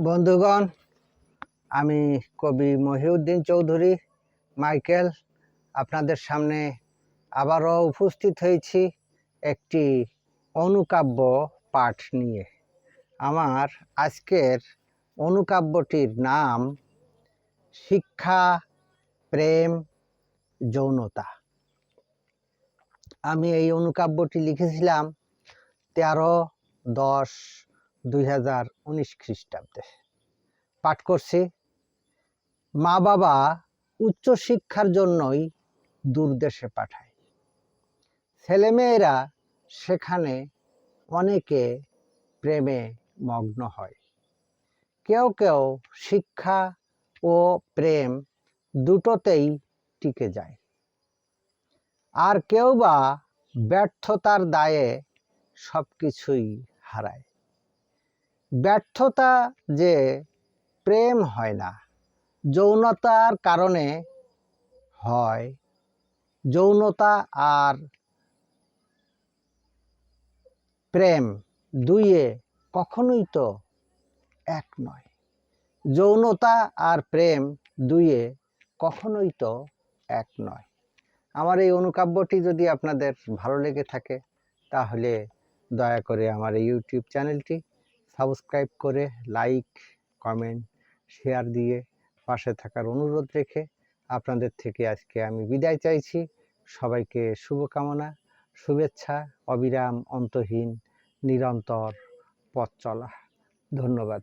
বন্ধুগণ, আমি কবি মহিউদ্দিন চৌধুরী, মাইকেল, আপনাদের সামনে আবারও উপস্থিত হয়েছি একটি অনুকাব্য পাঠ নিয়ে। আমার আজকের অনুকাব্যটির নাম, শিক্ষা, প্রেম, যৌনতা। আমি এই অনুকাব্যটি লিখেছিলাম তেরো দশ দুই হাজার উনিশ খ্রিস্টাব্দে। পাঠ করছি, মা বাবা উচ্চ শিক্ষার জন্যই দূরদেশে পাঠায়। ছেলেমেয়েরা সেখানে অনেকে প্রেমে মগ্ন হয়। কেউ কেউ শিক্ষা ও প্রেম দুটোতেই টিকে যায়। আর কেউ বা ব্যর্থতার দায়ে সব কিছুই হারায়। ব্যর্থতা যে প্রেম হয় না, যৌনতার কারণে হয়। যৌনতা আর প্রেম দুইয়ে কখনোই তো এক নয়। যৌনতা আর প্রেম দুইয়ে কখনোই তো এক নয়। আমার এই অনুকাব্যটি যদি আপনাদের ভালো লেগে থাকে, তাহলে দয়া করে আমার এই ইউটিউব চ্যানেলটি সাবস্ক্রাইব করে, লাইক, কমেন্ট, শেয়ার দিয়ে পাশে থাকার অনুরোধ রেখে আপনাদের থেকে আজকে আমি বিদায় চাইছি। সবাইকে শুভকামনা, শুভেচ্ছা, অবিরাম, অন্তহীন, নিরন্তর পথ চলা। ধন্যবাদ।